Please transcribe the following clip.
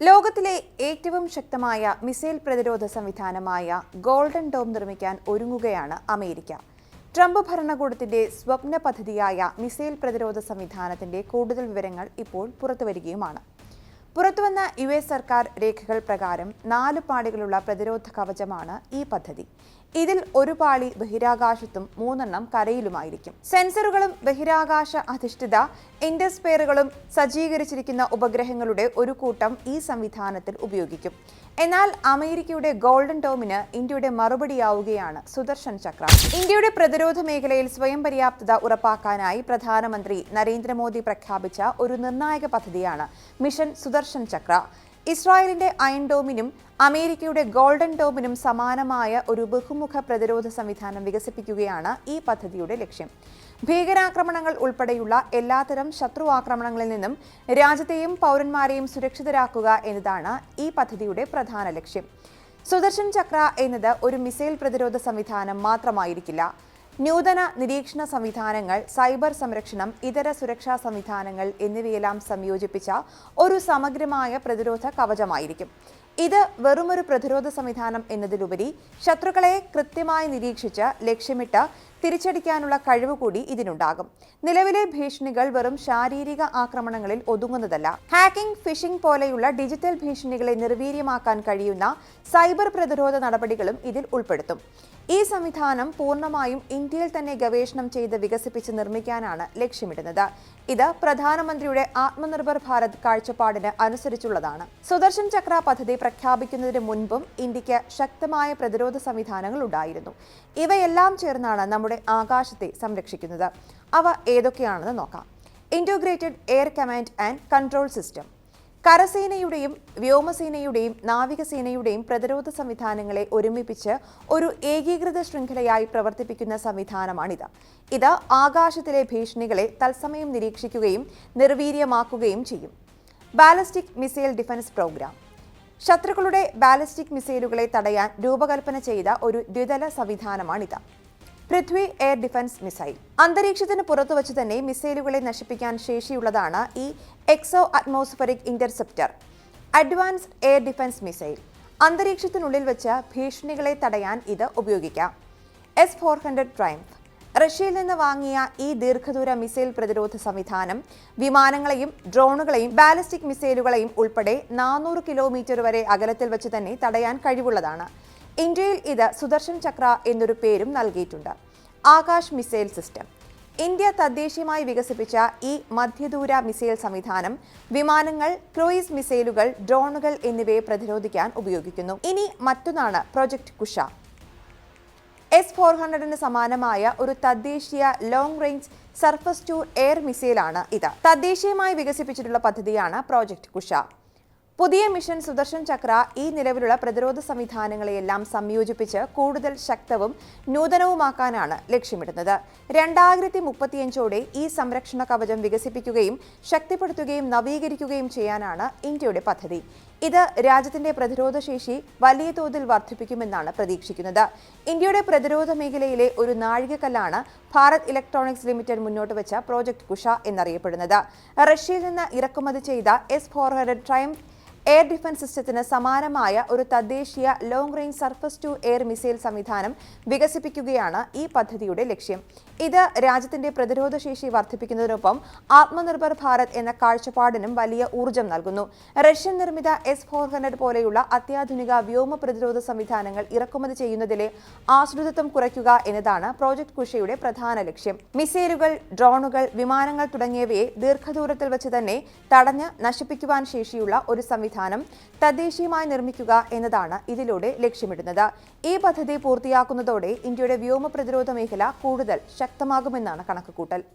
ലോകത്തിലെ ഏറ്റവും ശക്തമായ മിസൈൽ പ്രതിരോധ സംവിധാനമായ ഗോൾഡൻ ഡോം നിർമ്മിക്കാൻ ഒരുങ്ങുകയാണ് അമേരിക്ക. ട്രംപ് ഭരണകൂടത്തിന്റെ സ്വപ്ന പദ്ധതിയായ മിസൈൽ പ്രതിരോധ സംവിധാനത്തിന്റെ കൂടുതൽ വിവരങ്ങൾ ഇപ്പോൾ പുറത്തുവരികയുമാണ്. പുറത്തുവന്ന യു എസ് സർക്കാർ രേഖകൾ പ്രകാരം നാല് പാളികളുള്ള പ്രതിരോധ കവചമാണ് ഈ പദ്ധതി. ഇതിൽ ഒരു പാളി ബഹിരാകാശത്തും മൂന്നെണ്ണം കരയിലുമായിരിക്കും. സെൻസറുകളും ബഹിരാകാശ അധിഷ്ഠിത ഇൻഡസ്പെയറുകളും സജ്ജീകരിച്ചിരിക്കുന്ന ഉപഗ്രഹങ്ങളുടെ ഒരു കൂട്ടം ഈ സംവിധാനത്തിൽ ഉപയോഗിക്കും. എന്നാൽ അമേരിക്കയുടെ ഗോൾഡൻ ടോമിന് ഇന്ത്യയുടെ മറുപടിയാവുകയാണ് സുദർശൻ ചക്ര. ഇന്ത്യയുടെ പ്രതിരോധ മേഖലയിൽ സ്വയം പര്യാപ്തത ഉറപ്പാക്കാനായി പ്രധാനമന്ത്രി നരേന്ദ്രമോദി പ്രഖ്യാപിച്ച ഒരു നിർണായക പദ്ധതിയാണ് മിഷൻ സുദർശൻ ചക്ര. ഇസ്രായേലിന്റെ അയൺ ഡോമിനും അമേരിക്കയുടെ ഗോൾഡൻ ഡോമിനും സമാനമായ ഒരു ബഹുമുഖ പ്രതിരോധ സംവിധാനം വികസിപ്പിക്കുകയാണ് ഈ പദ്ധതിയുടെ ലക്ഷ്യം. ഭീകരാക്രമണങ്ങൾ ഉൾപ്പെടെയുള്ള എല്ലാത്തരം ശത്രു ആക്രമണങ്ങളിൽ നിന്നും രാജ്യത്തെയും പൗരന്മാരെയും സുരക്ഷിതരാക്കുക എന്നതാണ് ഈ പദ്ധതിയുടെ പ്രധാന ലക്ഷ്യം. സുദർശൻ ചക്ര എന്നത് ഒരു മിസൈൽ പ്രതിരോധ സംവിധാനം മാത്രമായിരിക്കില്ല. നൂതന നിരീക്ഷണ സംവിധാനങ്ങൾ സൈബർ സംരക്ഷണം ഇതര സുരക്ഷാ സംവിധാനങ്ങൾ എന്നിവയെല്ലാം സംയോജിപ്പിച്ച ഒരു സമഗ്രമായ പ്രതിരോധ കവചമായിരിക്കും. ഇത് വെറുമൊരു പ്രതിരോധ സംവിധാനം എന്നതിലുപരി ശത്രുക്കളെ കൃത്യമായി നിരീക്ഷിച്ച് ലക്ഷ്യമിട്ട് തിരിച്ചടിക്കാനുള്ള കഴിവ് കൂടി ഇതിനുണ്ടാകും. നിലവിലെ ഭീഷണികൾ വെറും ശാരീരിക ആക്രമണങ്ങളിൽ ഒതുങ്ങുന്നതല്ല. ഹാക്കിംഗ് ഫിഷിംഗ് പോലെയുള്ള ഡിജിറ്റൽ ഭീഷണികളെ നിർവീര്യമാക്കാൻ കഴിയുന്ന സൈബർ പ്രതിരോധ നടപടികളും ഇതിൽ ഉൾപ്പെടുത്തും. ഈ സംവിധാനം പൂർണമായും ഇന്ത്യയിൽ തന്നെ ഗവേഷണം ചെയ്ത് വികസിപ്പിച്ച് നിർമ്മിക്കാനാണ് ലക്ഷ്യമിടുന്നത്. ഇത് പ്രധാനമന്ത്രിയുടെ ആത്മനിർഭർ ഭാരത് കാഴ്ചപ്പാടിന് അനുസരിച്ചുള്ളതാണ്. സുദർശൻ ചക്ര പദ്ധതി പ്രഖ്യാപിക്കുന്നതിന് മുൻപും ഇന്ത്യയ്ക്ക് ശക്തമായ പ്രതിരോധ സംവിധാനങ്ങൾ ഉണ്ടായിരുന്നു. ഇവയെല്ലാം ചേർന്നാണ് നമ്മുടെ ആകാശത്തെ സംരക്ഷിക്കുന്നത്. അവ ഏതൊക്കെയാണെന്ന് നോക്കാം. Integrated air command and control system കരസേനയുടെയും വ്യോമസേനയുടെയും നാവികസേനയുടെയും പ്രതിരോധ സംവിധാനങ്ങളെ ഒരുമിപ്പിച്ച് ഒരു ഏകീകൃത ശൃംഖലയായി പ്രവർത്തിപ്പിക്കുന്ന സംവിധാനമാണിത്. ഇത് ആകാശത്തിലെ ഭീഷണികളെ തത്സമയം നിരീക്ഷിക്കുകയും നിർവീര്യമാക്കുകയും ചെയ്യും. ബാലിസ്റ്റിക് മിസൈൽ ഡിഫൻസ് പ്രോഗ്രാം ശത്രുക്കളുടെ ബാലിസ്റ്റിക് മിസൈലുകളെ തടയാൻ രൂപകൽപ്പന ചെയ്ത ഒരു ദ്വിതല സംവിധാനമാണിത്. Prithvi air defence missile. അന്തരീക്ഷത്തിന് പുറത്തു വച്ച് തന്നെ മിസൈലുകളെ നശിപ്പിക്കാൻ ശേഷിയുള്ളതാണ് ഈ exo atmospheric interceptor. Advanced air defence missile. അന്തരീക്ഷത്തിനുള്ളിൽ വെച്ച് ഭീഷണികളെ തടയാൻ ഇത് ഉപയോഗിക്കാം. എസ് ഫോർ ഹൺഡ്രഡ് ട്രൈംഫ് റഷ്യയിൽ നിന്ന് വാങ്ങിയ ഈ ദീർഘദൂര മിസൈൽ പ്രതിരോധ സംവിധാനം വിമാനങ്ങളെയും ഡ്രോണുകളെയും ബാലിസ്റ്റിക് മിസൈലുകളെയും ഉൾപ്പെടെ നാനൂറ് കിലോമീറ്റർ വരെ അകലത്തിൽ വെച്ച് തന്നെ തടയാൻ കഴിവുള്ളതാണ്. ഇന്ത്യയിൽ ഇത് സുദർശൻ ചക്ര എന്നൊരു പേരും നൽകിയിട്ടുണ്ട്. Akash missile system. ഇന്ത്യ തദ്ദേശീയമായി വികസിപ്പിച്ച ഈ മധ്യദൂര മിസൈൽ സംവിധാനം വിമാനങ്ങൾ ക്രൂയിസ് മിസൈലുകൾ ഡ്രോണുകൾ എന്നിവയെ പ്രതിരോധിക്കാൻ ഉപയോഗിക്കുന്നു. ഇനി മറ്റൊന്നാണ് പ്രൊജക്ട് കുഷ. എസ് ഫോർ ഹൺഡ്രഡിന് സമാനമായ ഒരു തദ്ദേശീയ long range surface to air മിസൈലാണ് ഇത്. തദ്ദേശീയമായി വികസിപ്പിച്ചിട്ടുള്ള പദ്ധതിയാണ് പ്രോജക്ട് കുഷ. പുതിയ മിഷൻ സുദർശൻ ചക്ര ഈ നിലവിലുള്ള പ്രതിരോധ സംവിധാനങ്ങളെയെല്ലാം സംയോജിപ്പിച്ച് കൂടുതൽ ശക്തവും നൂതനവുമാക്കാനാണ് ലക്ഷ്യമിടുന്നത്. രണ്ടായിരത്തി മുപ്പത്തിയഞ്ചോടെ ഈ സംരക്ഷണ കവചം വികസിപ്പിക്കുകയും ശക്തിപ്പെടുത്തുകയും നവീകരിക്കുകയും ചെയ്യാനാണ് ഇന്ത്യയുടെ പദ്ധതി. ഇത് രാജ്യത്തിന്റെ പ്രതിരോധ ശേഷി വലിയ തോതിൽ വർദ്ധിപ്പിക്കുമെന്നാണ് പ്രതീക്ഷിക്കുന്നത്. ഇന്ത്യയുടെ പ്രതിരോധ മേഖലയിലെ ഒരു നാഴികക്കല്ലാണ് ഭാരത് ഇലക്ട്രോണിക്സ് ലിമിറ്റഡ് മുന്നോട്ട് വെച്ച പ്രോജക്ട് കുഷ എന്നറിയപ്പെടുന്നത്. റഷ്യയിൽ നിന്ന് ഇറക്കുമതി ചെയ്ത എസ് ഫോർ ഹൺഡ്രഡ് ട്രൈം എയർ ഡിഫൻസ് സിസ്റ്റത്തിന് സമാനമായ ഒരു തദ്ദേശീയ long range surface to air missile സംവിധാനം വികസിപ്പിക്കുകയാണ് ഈ പദ്ധതിയുടെ ലക്ഷ്യം. ഇത് രാജ്യത്തിന്റെ പ്രതിരോധ ശേഷി വർദ്ധിപ്പിക്കുന്നതിനൊപ്പം ആത്മനിർഭർ ഭാരത് എന്ന കാഴ്ചപ്പാടിനും വലിയ ഊർജം നൽകുന്നു. റഷ്യൻ നിർമ്മിത എസ് ഫോർ ഹൺഡ്രഡ് പോലെയുള്ള അത്യാധുനിക വ്യോമ പ്രതിരോധ സംവിധാനങ്ങൾ ഇറക്കുമതി ചെയ്യുന്നതിലെ ആശ്രിതത്വം കുറയ്ക്കുക എന്നതാണ് പ്രോജക്ട് കുഷയുടെ പ്രധാന ലക്ഷ്യം. മിസൈലുകൾ ഡ്രോണുകൾ വിമാനങ്ങൾ തുടങ്ങിയവയെ ദീർഘദൂരത്തിൽ വെച്ച് തന്നെ തടഞ്ഞ് നശിപ്പിക്കുവാൻ ശേഷിയുള്ള ഒരു സംവിധാനം തദ്ദേശീയമായി നിർമ്മിക്കുക എന്നതാണ് ഇതിലൂടെ ലക്ഷ്യമിടുന്നത്. ഈ പദ്ധതി പൂർത്തിയാക്കുന്നതോടെ ഇന്ത്യയുടെ വ്യോമ പ്രതിരോധ മേഖല കൂടുതൽ ശക്തമാകുമെന്നാണ് കണക്കുകൂട്ടൽ.